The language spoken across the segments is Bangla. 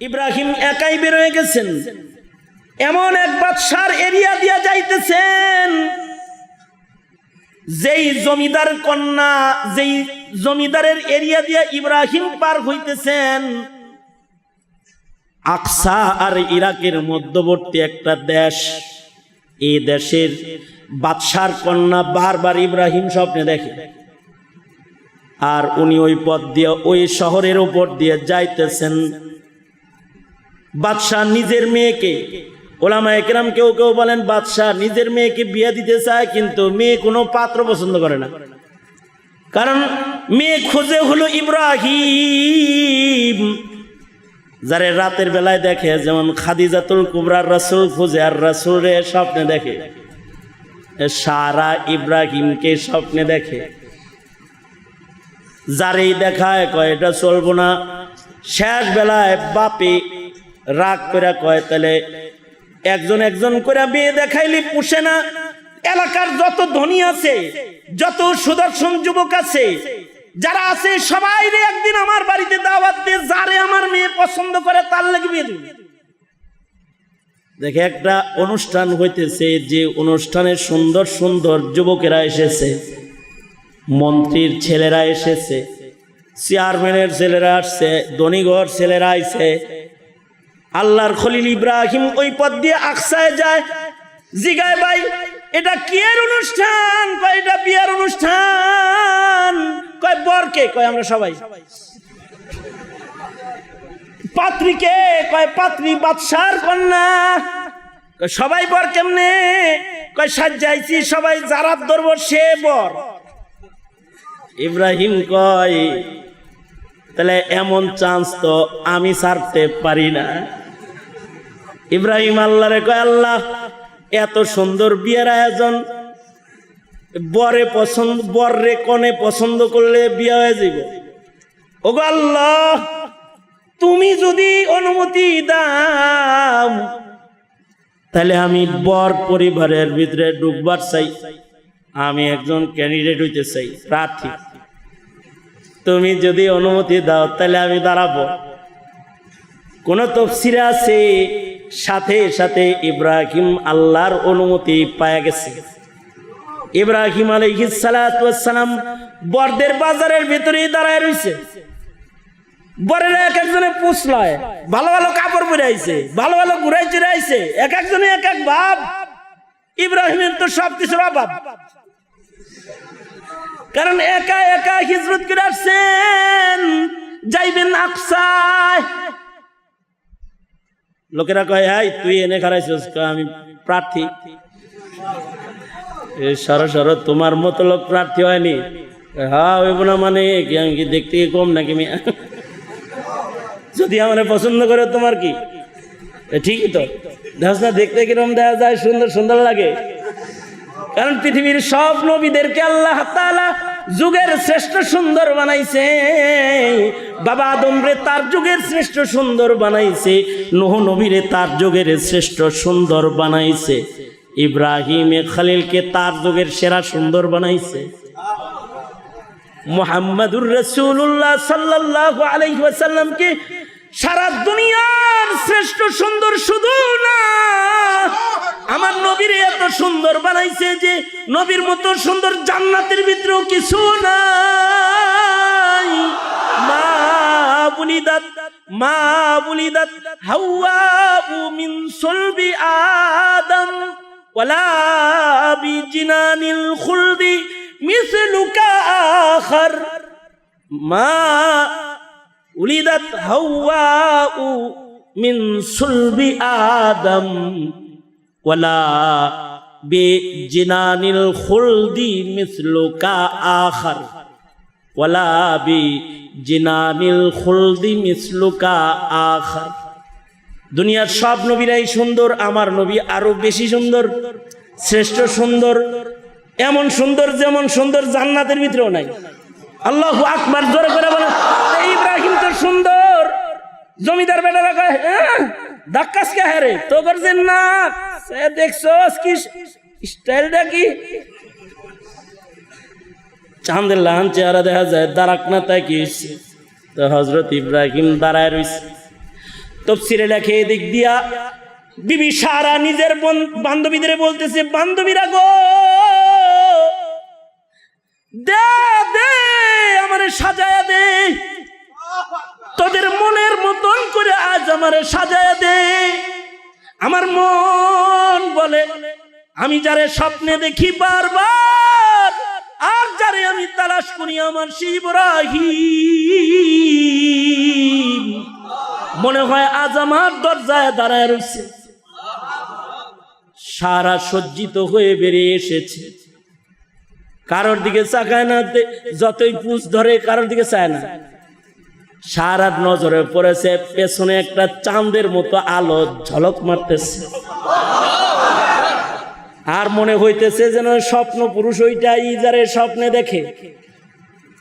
ইব্রাহিম একাই বেরোয় গেছেন। এমন এক বাদশার এরিয়া দিয়া যাইতেছেন। যেই জমিদার কন্যা, যেই জমিদারের এরিয়া দিয়া ইব্রাহিম পার হইতেছেন, আকসা আর ইরাকের মধ্যবর্তী একটা দেশ। এই দেশের বাদশার কন্যা বারবার ইব্রাহিম স্বপ্নে দেখে। আর উনি ওই পথ দিয়ে, ওই শহরের উপর দিয়ে যাইতেছেন। বাদশাহ নিজের মেয়েকে, ওলামা একরাম কেউ কেউ বলেন বাদশাহ নিজের মেয়েকে বিয়ে দিতে চায়, কিন্তু মেয়ে কোনো পাত্র পছন্দ করে না। কারণ মেয়ে খোঁজে হলো ইব্রাহিম। যারে রাতের বেলায় দেখে, যেমন খাদিজাতুল কুবরার রাসুল খুঁজে, আর রাসুল রে স্বপ্নে দেখে। সারা ইব্রাহিমকে স্বপ্নে দেখে। যারেই দেখায় কয়, এটা চলবো না। শেষ বেলায় বাপে রাগ করে কয়, তাহলে একজন একজন করে বিয়ে দেখাইলে পুষে না? এলাকার যত ধনী আছে, যত সুদর্শন যুবক আছে, যারা আছে সবাই রে একদিন আমার বাড়িতে দাওয়াত দিয়ে যারে আমার মেয়ে পছন্দ করে তার লেগে বিয়ে দেখে একটা অনুষ্ঠান হইতেছে যে অনুষ্ঠানে সুন্দর সুন্দর যুবকেরা এসেছে, মন্ত্রীর ছেলেরা এসেছে, চেয়ারম্যানের ছেলেরা আসছে ধনীঘর ছেলেরা আইছে আল্লাহর খলিল ইব্রাহিম ওই পথ দিয়ে আকসায় যায়। জিগায়, ভাই, এটা কি এর অনুষ্ঠান? কয়, এটা বিয়ার অনুষ্ঠান। কয় বরকে কয়, আমরা সবাই। পাত্রীকে কয়, পাত্রী বাদশার কন্যা। সবাই বর কেমনে? কয়, সাজ্জাইছি সবাই যারার ধরবো সে বর। ইব্রাহিম কয় তাহলে এমন চান্স তো আমি ছাড়তে পারি না। ইব্রাহিম আল্লাহরে কয়, আল্লাহ, এত সুন্দর বিয়ের আয়োজন। বরে পছন্দ বর রে কনে পছন্দ করলে বিয়ে হয়ে যাব। ওগো আল্লাহ, তুমি যদি অনুমতি দাও, তাহলে আমি বর পরিবারের ভিতরে ঢুকবার চাই। আমি একজন ক্যান্ডিডেট হইতে চাই, প্রার্থী। তুমি যদি অনুমতি দাও, তাহলে আমি দাঁড়াবো। কোন তফসিরে আছে? সাথে সাথে ইব্রাহিম আল্লাহর অনুমতি পায়া গেছে। ইব্রাহিম আলহিসালাম বরদের বাজারের ভিতরে দাঁড়ায় রয়েছে বরের এক একজনে পুষলয় ভালো ভালো কাপড় পরে আইছে, ভালো ভালো ঘুরাই চুরে এক একজনে এক এক ভাব। ইব্রাহিমের তো সব কিছুর অভাব। কারণ একা একা হিজরত করে আসছেন। যাইবেন আকসায়। লোকেরা কয়, হাই, তুই এনে খারাইছিস? আমি প্রার্থী। সর সর, তোমার মতো লোক প্রার্থী হয়নি। হ্যাঁ হইব মানে কি আমি কি দেখতে কম নাকি আমি যদি আমার পছন্দ করে, তোমার কি? ঠিকই তো। দেখছ না, দেখতে কিরম দেখা যায়, সুন্দর সুন্দর লাগে। কারণ পৃথিবীর সব নবীদেরকে আল্লাহ তাআলা যুগের শ্রেষ্ঠ সুন্দর বানাইছে। বাবা আদমরে তার যুগের শ্রেষ্ঠ সুন্দর বানাইছে। নোহ নবীরে তার যুগের শ্রেষ্ঠ সুন্দর বানাইছে। ইব্রাহিম খালিলকে তার যুগের সেরা সুন্দর বানাইছে। মোহাম্মদুর রসুল্লাহ সাল্লাহ আলাইসাল্লামকে সারা দুনিয়ার শ্রেষ্ঠ সুন্দর শুধু না আমার নবীর এত সুন্দর বানাইছে যে নবীর মতো সুন্দর জান্নাতের ভিতরেও কিছু নাই। মা বুলিদাত মা বুলিদাত হাওয়া মিন সুলবি আদম। খুলদি মিসলুকা আখর। দুনিয়ার সব নবীরাই সুন্দর আমার নবী আরও বেশি সুন্দর শ্রেষ্ঠ সুন্দর এমন সুন্দর যেমন সুন্দর জান্নাতের ভিতরেও নাই। আল্লাহ আকবার জোরে করে বলে "এই ইব্রাহিম তো সুন্দর। জমিদার বেটারা কয় "হ্যাঁ, ধাক্কাস কে হারে তো করছেন না সে দেখছস কি স্টাইলটা কি চাঁদের লাহান চেহারা দেখা যায় দাঁড়াক না কি তো হজরত ইব্রাহিম দাঁড়ায় রইছে। তফসিরে লেখে এদিক দিয়া বিবি সারা নিজের বন- বান্ধবীদের বলতেছে, বান্ধবীরা গো! দে দে, আমারে সাজায়া দে। তোদের মনের মতন করে আজ আমারে সাজায়া দে। আমার মন বলে, আমি যারে স্বপ্নে দেখি বারবার, আর যারে আমি তালাশ করি আমার শিবরাহিম মনে হয় আজ আমার দরজায় দাঁড়ায় রয়েছে। সারা সজ্জিত হয়ে বেরিয়ে এসেছে। কারোর দিকে চাকায় না যতই পুষ ধরে কারোর দিকে চায় না। সারা নজরে পড়েছে, পেছনে একটা চাঁদের মতো আলো ঝলক মারতেছে। আর মনে হইতেছে যেন স্বপ্ন পুরুষ ওইটাই যারে স্বপ্নে দেখে।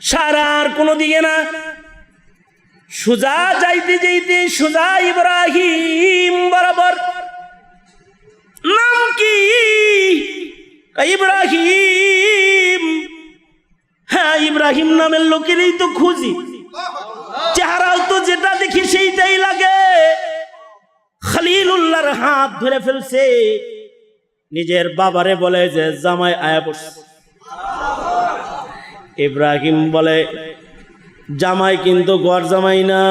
সারা আর কোনো দিকে না। সুজা যাইতে যাইতে সুজা ইব্রাহিম বরাবর। নাম কি? ইব্রাহিম। হ্যাঁ ইব্রাহিম নামের লোকেরই তো খুঁজি। চেহারাও তো যেটা দেখি সেইটাই লাগে। খালিলুল্লাহর হাত ধরে ফেলছে। নিজের বাবারে বলে যে, জামাই আয়া বসছে ইব্রাহিম বলে, জামাই কিন্তু গড় জামাই না,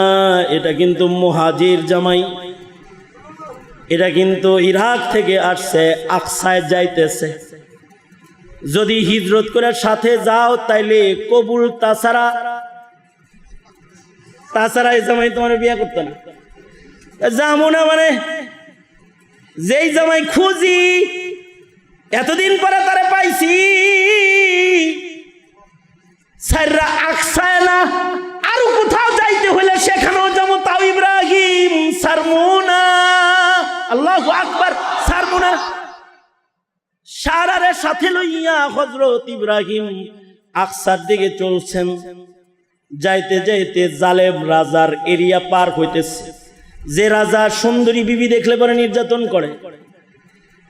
এটা কিন্তু মুহাজির জামাই। এটা কিন্তু ইরাক থেকে আসছে, আকসায় যাইতেছে। যদি হিজরত করে সাথে যাও, তাইলে কবুল তাছাড়া তাছাড়া এই জামাই তোমার বিয়ে করতো না। যাব না মানে? যেই জামাই খুঁজি, এতদিন পরে তারে পাইছি। সাইরা আকসায় না আরও কোথাও যাইতে হলে সেখানেও যাব তাও ইব্রাহিম সারমুনা। আল্লাহ আকবার, সারমুনা। সারারে সাথে লইয়া হজরত ইব্রাহিম আকসার দিকে চলছেন। যাইতে যাইতে জালেম রাজার এরিয়া পার হইতেছে। যে রাজা সুন্দরী বিবি দেখলে পরে নির্যাতন করে।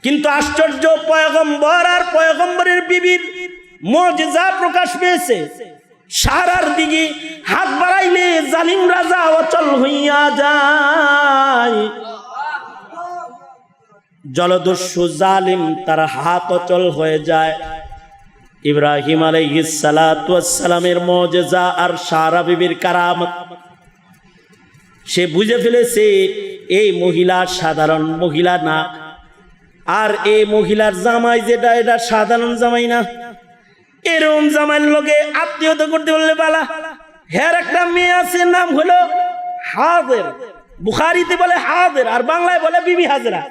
কিন্তু আশ্চর্য পয়গম্বর আর পয়গম্বরের বিবির মজা প্রকাশ পেয়েছে। সারার দিকে হাত বাড়াইলে জালিম রাজা অচল হইয়া যায়। জলদস্যু জালিম তার হাত অচল হয়ে যায়। ইব্রাহিম আলাইসালামের মজেজা আর সারা বিবির কারামত। সে বুঝে ফেলেছে, এই মহিলা সাধারণ মহিলা না। আর এই মহিলার জামাই যেটা, এটা সাধারণ জামাই না। এরম জামাইয়ের লোকে আত্মীয়তা করতে বললে বালা হ্যার একটা মেয়ে আছে, নাম হলো হাজের। বুখারিতে বলে হাজের আর বাংলায় বলে বিবি হাজরা।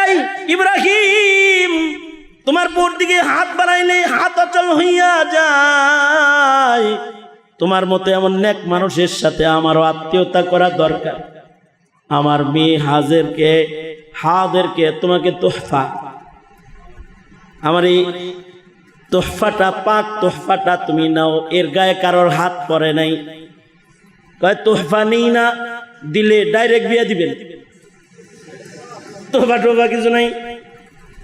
এই ইব্রাহিম! তোমার বোর দিকে হাত বাড়াইলে হাত অচল হইয়া যায়। তোমার মতো এমন নেক মানুষের সাথে আমারও আত্মীয়তা করা দরকার। আমার মেয়ে হাজেরকে হাদেরকে তোমাকে তোহফা। আমার এই তোহফাটা, পাক তোহফাটা তুমি নাও, এর গায়ে কারোর হাত পরে নাই। কয়, তোহফা নেই না, দিলে ডাইরেক্ট বিয়ে দিবেন। তোহফা টোফা কিছু নাই।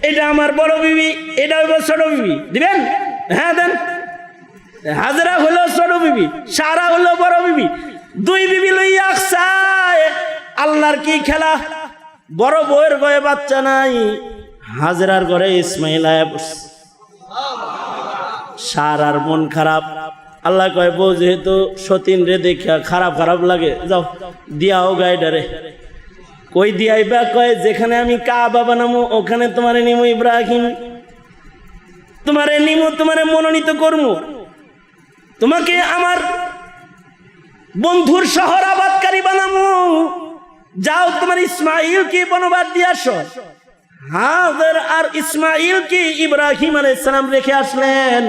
এটা আমার বড় বিবি, এটা হইব ছোট বিবি। দিবেন? হ্যাঁ দেন। হাজরা হলো ছোট বিবি, সারা হলো বড় বিবি। দুই বিবি লইয়া আল্লাহর কি খেলা? বড় বউয়ের গয়ে বাচ্চা নাই। হাজরার ঘরে ইসমাইল সারার মন খারাপ। আল্লাহ কয়, বউ যেহেতু সতীন রে দেখা খারাপ খারাপ লাগে, যাও, দিয়াও গাইডারে কই দিয়াইবা, কয় যেখানে আমি কাবা বানামো, ওখানে তোমারে নিমো ইব্রাহিম। তোমারে নিমো, তোমারে মনোনীত করমু। তোমাকে আমার বন্ধুর শহর আবাদকারী বানামু। যাও, তোমার ইসমাইল কি বনবাদ দিয়ে আসো। হাজার আর ইসমাইল কি ইব্রাহিম আলাইহিস সালাম রেখে আসলেন।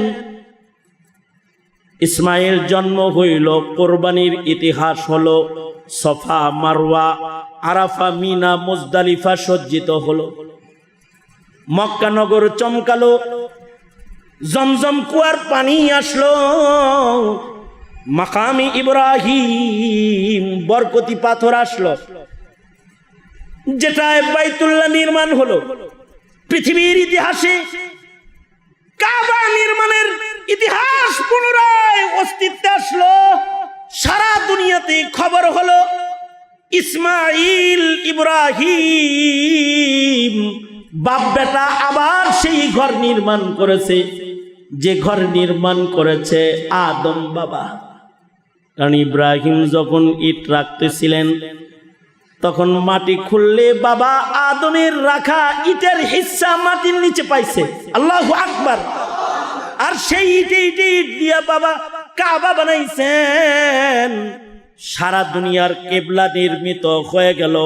ইসমাইল জন্ম হইল কোরবানির ইতিহাস হলো Safa, Marwa, Arafa, Mina, Muzdalifa সজ্জিত হলো। মক্কা নগর চমকালো, জমজম কুয়ার পানি আসলো। মাকামি ইব্রাহিম বরকতি পাথর আসলো। যেটা বাইতুল্লাহ নির্মাণ হলো। পৃথিবীর ইতিহাসে কাবা নির্মাণের ইতিহাস পুনরায় অস্তিত্বে আসলো। সারা দুনিয়াতে খবর হলো ইসমাইল ইব্রাহিম বাপ বেটা আবার সেই ঘর নির্মাণ করেছে। যে ঘর নির্মাণ করেছে আদম বাবা। কারণ ইব্রাহিম যখন ইট রাখতেছিলেন, তখন মাটি খুললে বাবা আদমের রাখা ইটের হিস্সা মাটির নিচে পাইছে। আল্লাহ আকবার। আর সেই ইটে ইটে ইট দিয়া বাবা কাবা বানাইছেন। সারা দুনিয়ার কেবলা নির্মিত হয়ে গেল।